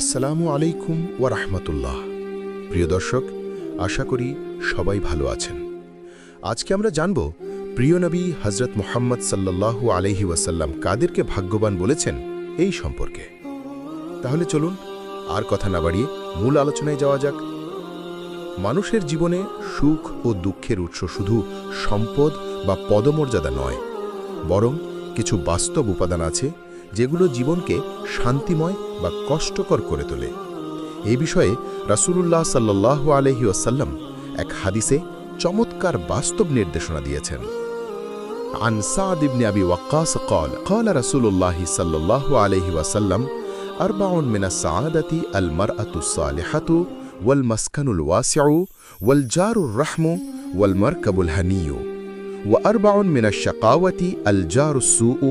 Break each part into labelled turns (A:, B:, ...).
A: আসসালামু আলাইকুম ওয়া রাহমাতুল্লাহ। প্রিয় দর্শক, আশা করি সবাই ভালো আছেন। আজকে আমরা জানব, প্রিয় নবী হজরত মোহাম্মদ সাল্লাল্লাহু আলহি ওয়াসাল্লাম কাদেরকে ভাগ্যবান বলেছেন এই সম্পর্কে। তাহলে চলুন, আর কথা না বাড়িয়ে মূল আলোচনায় যাওয়া যাক। মানুষের জীবনে সুখ ও দুঃখের উৎস শুধু সম্পদ বা পদমর্যাদা নয়, বরং কিছু বাস্তব উপাদান আছে যেগুলো জীবনকে শান্তিময় বা কষ্টকর করে তোলে এই বিষয়ে রাসূলুল্লাহ সাল্লাহ আলহি ওসাল্লাম এক হাদিসে চমৎকার বাস্তব নির্দেশনা দিয়েছেন عن سعد بن أبي وقاص قال قال رسول الله صلى الله عليه وسلم أربع من السعادة المرأة الصالحة والمسكن الواسع والجار الرحم والمركب الهني وأربع من الشقاوة الجار السوء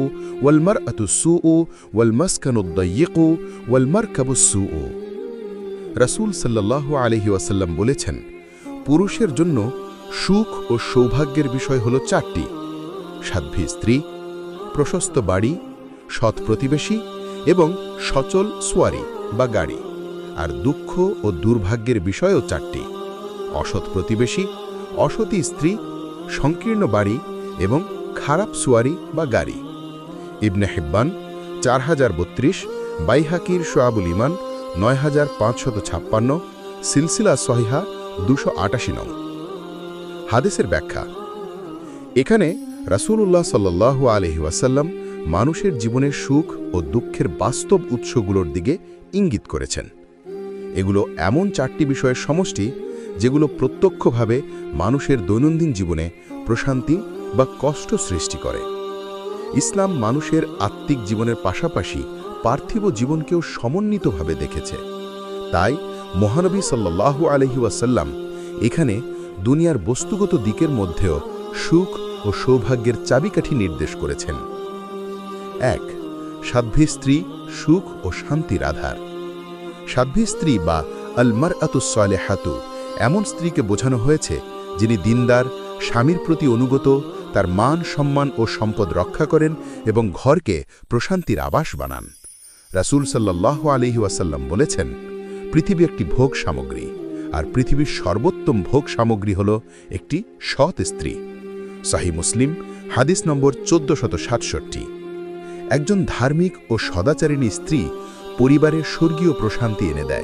A: والمرأة السوء والمسكن الضيق والمركب السوء রাসূল সাল্লাল্লাহু আলহি ওয়াসাল্লাম বলেছেন পুরুষের জন্য সুখ ও সৌভাগ্যের বিষয় হল চারটি সাধ্বী স্ত্রী প্রশস্ত বাড়ি সৎ প্রতিবেশী এবং সচল সোয়ারি বা গাড়ি আর দুঃখ ও দুর্ভাগ্যের বিষয়ও চারটি অসৎ প্রতিবেশী অসতী স্ত্রী সংকীর্ণ বাড়ি এবং খারাপ সুয়ারি বা গাড়ি। ইবনে হিব্বান চার হাজার বত্রিশ, বাইহাকির সোয়াবুল ইমান নয় হাজার পাঁচশত ছাপ্পান্ন, সিলসিলা সহিহা দুশো আটাশি নং। হাদিসের ব্যাখ্যা, এখানে রাসূলুল্লাহ সাল্লাল্লাহু আলহি মানুষের জীবনের সুখ ও দুঃখের বাস্তব উৎসগুলোর দিকে ইঙ্গিত করেছেন। এগুলো এমন চারটি বিষয়ের সমষ্টি যেগুলো প্রত্যক্ষভাবে মানুষের দৈনন্দিন জীবনে প্রশান্তি বা কষ্ট সৃষ্টি করে। ইসলাম মানুষের আত্মিক জীবনের পাশাপাশি পার্থিব জীবনকেও সমন্বিতভাবে দেখেছে। তাই মহানবী সাল্লাল্লাহু আলহি ওয়াসাল্লাম এখানে দুনিয়ার বস্তুগত দিকের মধ্যেও সুখ ও সৌভাগ্যের চাবিকাঠি নির্দেশ করেছেন। এক, সাধ্বী স্ত্রী সুখ ও শান্তির আধার। সাধ্বী স্ত্রী বা আলমার আতুসলে হাতু এমন স্ত্রীকে বোঝানো হয়েছে যিনি দিনদার, স্বামীর প্রতি অনুগত, তার মান সম্মান ও সম্পদ রক্ষা করেন এবং ঘরকে প্রশান্তির আবাস বানান। রাসূল সাল্লাহ আলহি ওয়াসাল্লাম বলেছেন, পৃথিবী একটি ভোগ সামগ্রী, আর পৃথিবীর সর্বোত্তম ভোগ সামগ্রী হল একটি সৎ স্ত্রী। সাহি মুসলিম, হাদিস নম্বর চোদ্দশত সাতষট্টি। একজন ধার্মিক ও সদাচারিণী স্ত্রী পরিবারের স্বর্গীয় প্রশান্তি এনে দেয়।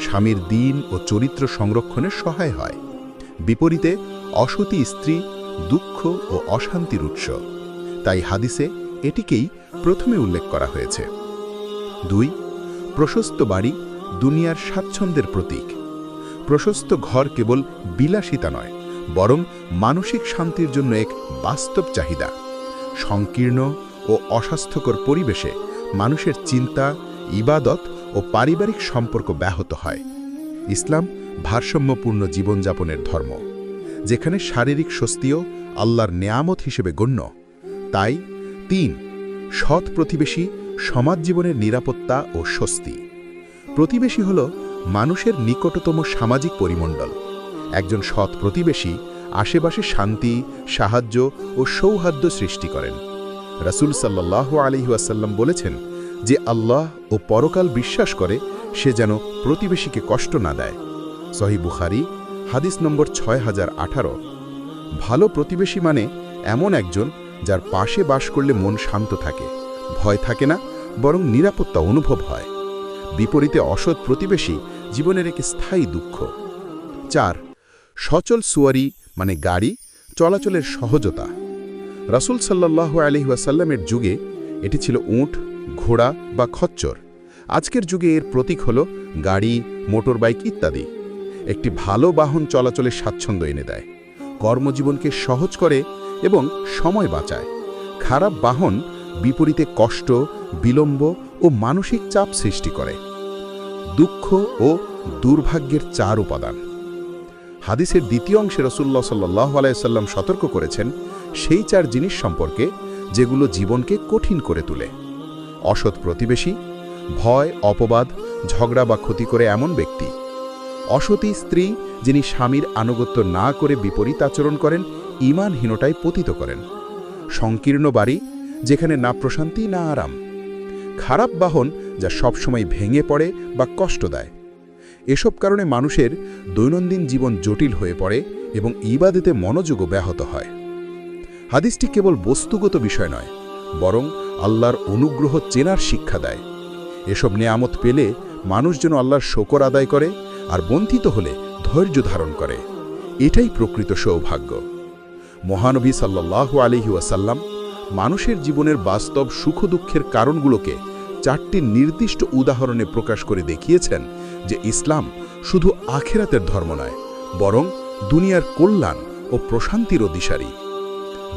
A: স্বামীর দিন ও চরিত্র সংরক্ষণে সহায় হয়। বিপরীতে, অসতী স্ত্রী দুঃখ ও অশান্তির উৎস। তাই হাদিসে এটিকেই প্রথমে উল্লেখ করা হয়েছে। দুই, প্রশস্ত বাড়ি দুনিয়ার স্বাচ্ছন্দ্যের প্রতীক। প্রশস্ত ঘর কেবল বিলাসিতা নয়, বরং মানসিক শান্তির জন্য এক বাস্তব চাহিদা। সংকীর্ণ ও অস্বাস্থ্যকর পরিবেশে মানুষের চিন্তা ইবাদত ও পারিবারিক সম্পর্ক ব্যাহত হয়। ইসলাম ভারসাম্যপূর্ণ জীবনযাপনের ধর্ম, যেখানে শারীরিক স্বস্তিও আল্লাহর নেয়ামত হিসেবে গণ্য। তাই তিন, সৎ প্রতিবেশী সমাজ জীবনের নিরাপত্তা ও স্বস্তি। প্রতিবেশী হল মানুষের নিকটতম সামাজিক পরিমণ্ডল। একজন সৎ প্রতিবেশী আশেপাশে শান্তি, সাহায্য ও সৌহার্দ্য সৃষ্টি করেন। রাসুল সাল্লাহ আলহিউসাল্লাম বলেছেন আল্লাহ ও পরকাল বিশ্বাস করে, সে যেন প্রতিবেশীকে কষ্ট না দেয়। সহি বুখারি, হাদিস নম্বর ছয় হাজার আঠারো। ভালো প্রতিবেশী মানে এমন একজন যার পাশে বাস করলে মন শান্ত থাকে, ভয় থাকে না, বরং নিরাপত্তা অনুভব হয়। বিপরীতে অসৎ প্রতিবেশী জীবনের এক স্থায়ী দুঃখ। চার, সচল সুয়ারি মানে গাড়ি, চলাচলের সহজতা। রাসুল সাল্লাহ আলহিহাসাল্লামের যুগে এটি ছিল উঁট ঘোড়া বা খচ্চর। আজকের যুগে এর প্রতীক হল গাড়ি, মোটরবাইক ইত্যাদি। একটি ভালো বাহন চলাচলের স্বাচ্ছন্দ্য এনে দেয়। কর্মজীবনকে সহজ করে এবং সময় বাঁচায়। খারাপ বাহন বিপরীতে কষ্ট, বিলম্ব ও মানসিক চাপ সৃষ্টি করে। দুঃখ ও দুর্ভাগ্যের চার উপাদান। হাদিসের দ্বিতীয় অংশে রসুল্লাহ সাল্লাহ আলাইসাল্লাম সতর্ক করেছেন, সেই চার জিনিস সম্পর্কে যেগুলো জীবনকে কঠিন করে তোলে। অসৎ প্রতিবেশী, ভয়, অপবাদ, ঝগড়া বা ক্ষতি করে এমন ব্যক্তি। অসতী স্ত্রী যিনি স্বামীর আনুগত্য না করে বিপরীত আচরণ করেন ইমানহীনতায় পতিত করেন। সংকীর্ণ বাড়ি, যেখানে না প্রশান্তি, না আরাম। খারাপ বাহন যা সবসময় ভেঙে পড়ে বা কষ্ট দেয়। এসব কারণে মানুষের দৈনন্দিন জীবন জটিল হয়ে পড়ে এবং ইবাদেতে মনোযোগও ব্যাহত হয়। হাদিসটি কেবল বস্তুগত বিষয় নয়, বরং আল্লাহর অনুগ্রহ চেনার শিক্ষা দেয়। এসব নেয়ামত পেলে মানুষ যেন আল্লাহর শকর আদায় করে আর বন্ধিত হলে ধৈর্য ধারণ করে। এটাই প্রকৃত সৌভাগ্য। মহানবী সাল্লাল্লাহু আলহি ওয়াসাল্লাম মানুষের জীবনের বাস্তব সুখ দুঃখের কারণগুলোকে চারটি নির্দিষ্ট উদাহরণে প্রকাশ করে দেখিয়েছেন যে ইসলাম শুধু আখেরাতের ধর্ম নয়, বরং দুনিয়ার কল্যাণ ও প্রশান্তিরও দিশারি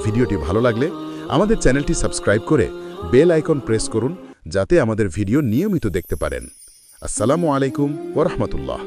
A: ভিডিওটি ভালো লাগলে আমাদের চ্যানেলটি সাবস্ক্রাইব করে বেল আইকন প্রেস করুন যাতে আমাদের ভিডিও নিয়মিত দেখতে পারেন। আসসালামু আলাইকুম ওরহমতুল্লাহ